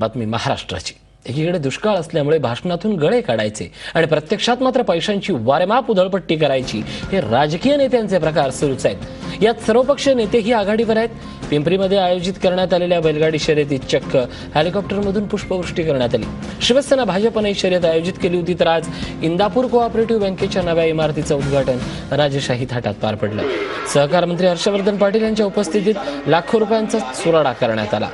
बातमी महाराष्ट्राची. एकीकडे दुष्काळ असल्यामुळे भाषणातून गळे काढायचे आणि प्रत्यक्षात मात्र पैशांची वारेमाप उधळपट्टी करायची हे राजकीय नेत्यांचे प्रकार सुरूच आहेत. यात सर्वपक्षीय नेतेही आघाडीवर आहेत. पिंपरीमध्ये आयोजित करण्यात आलेल्या बैलगाडी शर्यतीत चक्क हेलिकॉप्टरमधून पुष्पवृष्टी करण्यात आली. शिवसेना भाजपने ही शर्यत आयोजित केली होती तर आज इंदापूर कोऑपरेटिव्ह बँकेच्या नव्या इमारतीचं उद्घाटन राजेशाही थाटात पार पडलं. सहकार मंत्री हर्षवर्धन पाटील यांच्या उपस्थितीत लाखो रुपयांचा चुराडा करण्यात आला.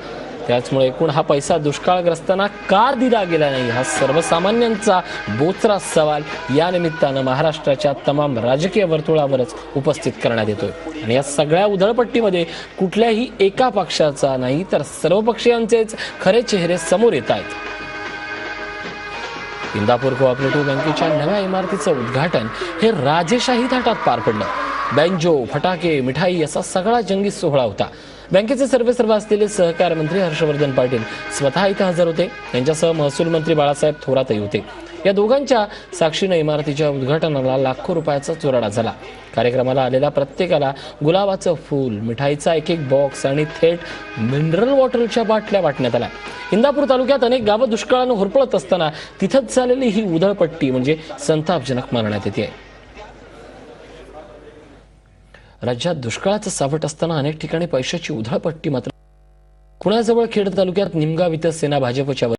त्याचमुळे एकूण हा पैसा दुष्काळग्रस्तांना का दिला गेला नाही? हा सर्वसामान्यांचा बोचरा सवाल या निमित्तानं महाराष्ट्राच्या तमाम राजकीय वर्तुळावरच उपस्थित करण्यात येतोय. आणि या सगळ्या उधळपट्टीमध्ये कुठल्याही एका पक्षाचा नाही तर सर्व पक्षीयांचेच खरे चेहरे समोर येत आहेत. इंदापूर कोऑपरेटिव्ह बँकेच्या नव्या इमारतीचं उद्घाटन हे राजेशाही थाटात पार पडलं. बँजो फटाके मिठाई असा सगळा जंगी सोहळा होता. बँकेचे सर्वे सर्व असलेले सहकार मंत्री हर्षवर्धन पाटील स्वतः इथं हजर होते. त्यांच्यासह महसूल मंत्री बाळासाहेब थोरातही होते. या दोघांच्या साक्षीनं इमारतीच्या उद्घाटनाला लाखो रुपयाचा चुराडा झाला. कार्यक्रमाला आलेल्या प्रत्येकाला गुलाबाचं फूल मिठाईचा एक एक बॉक्स आणि थेट मिनरल वॉटरच्या बाटल्या वाटण्यात आल्या. इंदापूर तालुक्यात अनेक गावं दुष्काळानं होरपळत असताना तिथंच झालेली ही उधळपट्टी म्हणजे संतापजनक मानण्यात येते. राज्यात दुष्काळाचं सावट असताना अनेक ठिकाणी पैशाची उधळपट्टी मात्र पुण्याजवळ खेड तालुक्यात निमगाव इथं सेना भाजपच्या